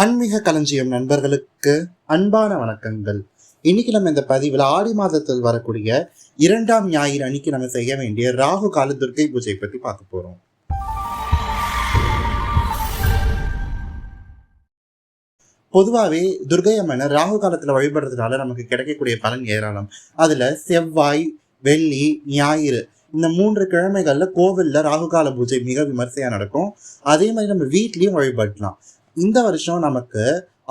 ஆன்மீக களஞ்சியம் நண்பர்களுக்கு அன்பான வணக்கங்கள். இன்னைக்கு நம்ம இந்த பதிவில் ஆடி மாதத்தில் வரக்கூடிய இரண்டாம் ஞாயிறு அன்னைக்கு நம்ம செய்ய வேண்டிய ராகு கால துர்க்கை பூஜை பத்தி பார்க்க போறோம். பொதுவாகவே துர்கை அம்மனை ராகு காலத்தில் வழிபடுறதுனால நமக்கு கிடைக்கக்கூடிய பலன் ஏராளம். அதில் செவ்வாய் வெள்ளி ஞாயிறு இந்த மூன்று கிழமைகளில் கோவிலில் ராகு கால பூஜை மிக விமர்சையாக நடக்கும். அதே மாதிரி நம்ம வீட்லேயும் வழிபடலாம். இந்த வருஷம் நமக்கு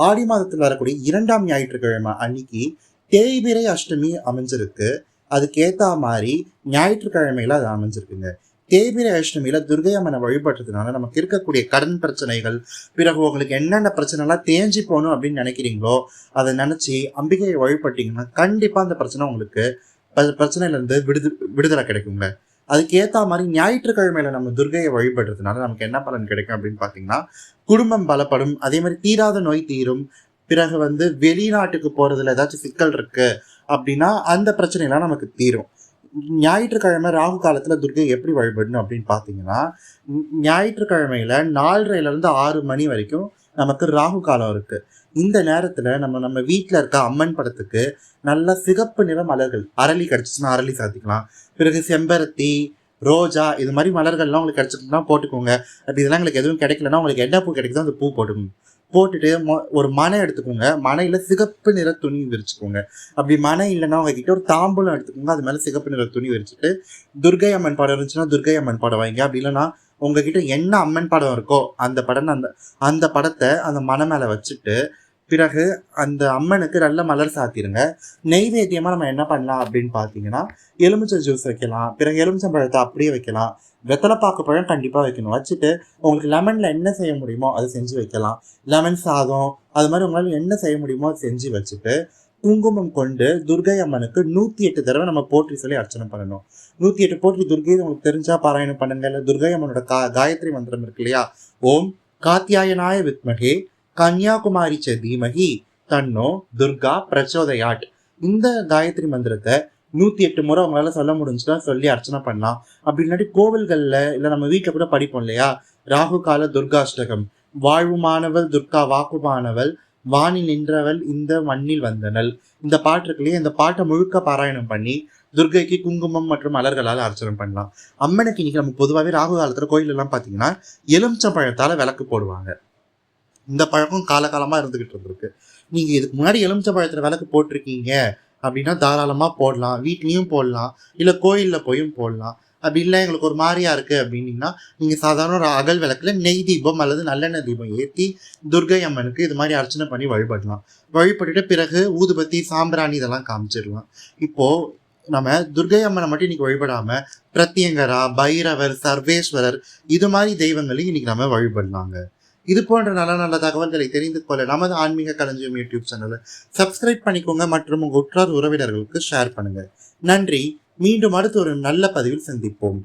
ஆடி மாதத்தில் வரக்கூடிய இரண்டாம் ஞாயிற்றுக்கிழமை அன்னைக்கு தேய்பிரை அஷ்டமி அமைஞ்சிருக்கு. அதுக்கேற்ற மாதிரி ஞாயிற்றுக்கிழமையில அது அமைஞ்சிருக்குங்க. தேய்பிரை அஷ்டமியில துர்கை அம்மனை வழிபடுறதுனால நமக்கு இருக்கக்கூடிய கடன் பிரச்சனைகள் பிறகு உங்களுக்கு என்னென்ன பிரச்சனைலாம் தேஞ்சி போகணும் அப்படின்னு நினைக்கிறீங்களோ அதை நினைச்சு அம்பிகையை வழிபட்டீங்கன்னா கண்டிப்பா அந்த பிரச்சனை உங்களுக்கு பிரச்சனையிலேருந்து விடுது விடுதலை கிடைக்குங்க. அதுக்கு ஏற்ற மாதிரி ஞாயிற்றுக்கிழமையில நம்ம துர்கையை வழிபடுறதுனால நமக்கு என்ன பலன் கிடைக்கும் அப்படின்னு பார்த்தீங்கன்னா குடும்பம் பலப்படும். அதே மாதிரி தீராத நோய் தீரும். பிறகு வந்து வெளிநாட்டுக்கு போகிறதுல ஏதாச்சும் சிக்கல் இருக்கு அப்படின்னா அந்த பிரச்சனைலாம் நமக்கு தீரும். ஞாயிற்றுக்கிழமை ராகு காலத்தில் துர்கை எப்படி வழிபடணும் அப்படின்னு பார்த்தீங்கன்னா ஞாயிற்றுக்கிழமையில நாலரைல ஆறு மணி வரைக்கும் நமக்கு ராகு காலம் இருக்கு. இந்த நேரத்துல நம்ம நம்ம வீட்டில் இருக்க அம்மன் படத்துக்கு நல்ல சிகப்பு நிற மலர்கள் அரளி கிடைச்சிச்சுன்னா அரளி சாத்திக்கலாம். பிறகு செம்பருத்தி ரோஜா இது மாதிரி மலர்கள்லாம் உங்களுக்கு கிடைச்சிட்டுனா போட்டுக்கோங்க. அப்படி இதெல்லாம் உங்களுக்கு எதுவும் கிடைக்கலன்னா உங்களுக்கு என்ன பூ கிடைக்குதோ அந்த பூ போட்டுக்கோங்க போட்டுட்டு ஒரு மனை எடுத்துக்கோங்க. மனையில சிகப்பு நிற துணி விரிச்சுக்கோங்க. அப்படி மனை இல்லைன்னா உங்ககிட்ட ஒரு தாம்பூலம் எடுத்துக்கோங்க. அது மேல சிகப்பு நிற துணி விரிச்சிட்டு துர்கை அம்மன் படம் இருந்துச்சுன்னா துர்கை அம்மன் படம் வாங்கிங்க அப்படி இல்லைன்னா உங்ககிட்ட என்ன அம்மன் படம் இருக்கோ அந்த படம் அந்த அந்த படத்தை அந்த மன மேலே வச்சுட்டு பிறகு அந்த அம்மனுக்கு நல்ல மலர் சாத்திருங்க. நெய்வேத்தியமாக நம்ம என்ன பண்ணலாம் அப்படின்னு பார்த்தீங்கன்னா எலுமிச்சை ஜூஸ் வைக்கலாம். பிறகு எலுமிச்சை பழத்தை அப்படியே வைக்கலாம். வெத்தலைப்பாக்கு பழம் கண்டிப்பாக வைக்கணும். வச்சுட்டு உங்களுக்கு லெமனில் என்ன செய்ய முடியுமோ அதை செஞ்சு வைக்கலாம். லெமன் சாதம் அது மாதிரி உங்களால் என்ன செய்ய முடியுமோ அதை செஞ்சு வச்சுட்டு குங்குமம் கொண்டு துர்கை அம்மனுக்கு நூற்றி எட்டு தடவை நம்ம போற்றி சொல்லி அர்ச்சனை பண்ணணும். நூற்றி எட்டு போற்றி துர்கை உங்களுக்கு தெரிஞ்சா பாராயணம் பண்ணுங்க. இல்லை துர்கை அம்மனோட கா காயத்ரி மந்திரம் இருக்கு இல்லையா? ஓம் காத்தியாயனாய வித்மகே கன்னியாகுமாரி ச தீமகி தன்னோ துர்கா பிரச்சோதயாட் இந்த காயத்ரி மந்திரத்தை நூற்றி எட்டு முறை உங்களால சொல்ல முடிஞ்சுன்னா சொல்லி அர்ச்சனை பண்ணலாம். அப்படி இல்லாட்டி கோவில்களில் இல்லை நம்ம வீட்டில் கூட படிப்போம் இல்லையா? ராகு கால துர்காஷ்டகம். வாழ்வுமானவள் துர்கா வாக்குமானவள் வாணி நின்றவள் இந்த மண்ணில் வந்தனள். இந்த பாட்டு இந்த பாட்டை முழுக்க பாராயணம் பண்ணி துர்கைக்கு குங்குமம் மற்றும் மலர்களால் அர்ச்சனம் பண்ணலாம். அம்மனுக்கு இன்னைக்கு நம்ம பொதுவாகவே ராகு காலத்தில் கோயிலெல்லாம் பார்த்தீங்கன்னா எலுமிச்சம் பழத்தால் விளக்கு போடுவாங்க. இந்த பழக்கம் காலகாலமாக இருந்துகிட்டு இருந்திருக்கு. நீங்கள் இதுக்கு முன்னாடி எலுமிச்சை பழத்தில் விளக்கு போட்டிருக்கீங்க அப்படின்னா தாராளமாக போடலாம். வீட்லேயும் போடலாம். இல்லை கோயிலில் போயும் போடலாம். அப்படி இல்லை எங்களுக்கு ஒரு மாதிரியா இருக்குது அப்படின்னீங்கன்னா நீங்கள் சாதாரண ஒரு அகல் விளக்கில் நெய் தீபம் அல்லது நல்லெண்ணெய் தீபம் ஏற்றி துர்கை அம்மனுக்கு இது மாதிரி அர்ச்சனை பண்ணி வழிபடலாம். வழிபட்டுட்டு பிறகு ஊதுபத்தி சாம்பிராணி இதெல்லாம் காமிச்சிடலாம். இப்போது நம்ம துர்கை அம்மனை மட்டும் இன்னைக்கு வழிபடாமல் பிரத்யங்கரா பைரவர் சர்வேஸ்வரர் இது மாதிரி தெய்வங்களையும் இன்னைக்கு நம்ம வழிபடலாங்க. இது போன்ற நல்ல நல்ல தகவல்களை தெரிந்து கொள்ள நமது ஆன்மீக களஞ்சியம் யூடியூப் சேனலை சப்ஸ்கிரைப் பண்ணிக்கோங்க மற்றும் உங்கள் உற்றார் உறவினர்களுக்கு ஷேர் பண்ணுங்கள் நன்றி. மீண்டும் அடுத்த ஒரு நல்ல பதிவில் சந்திப்போம்.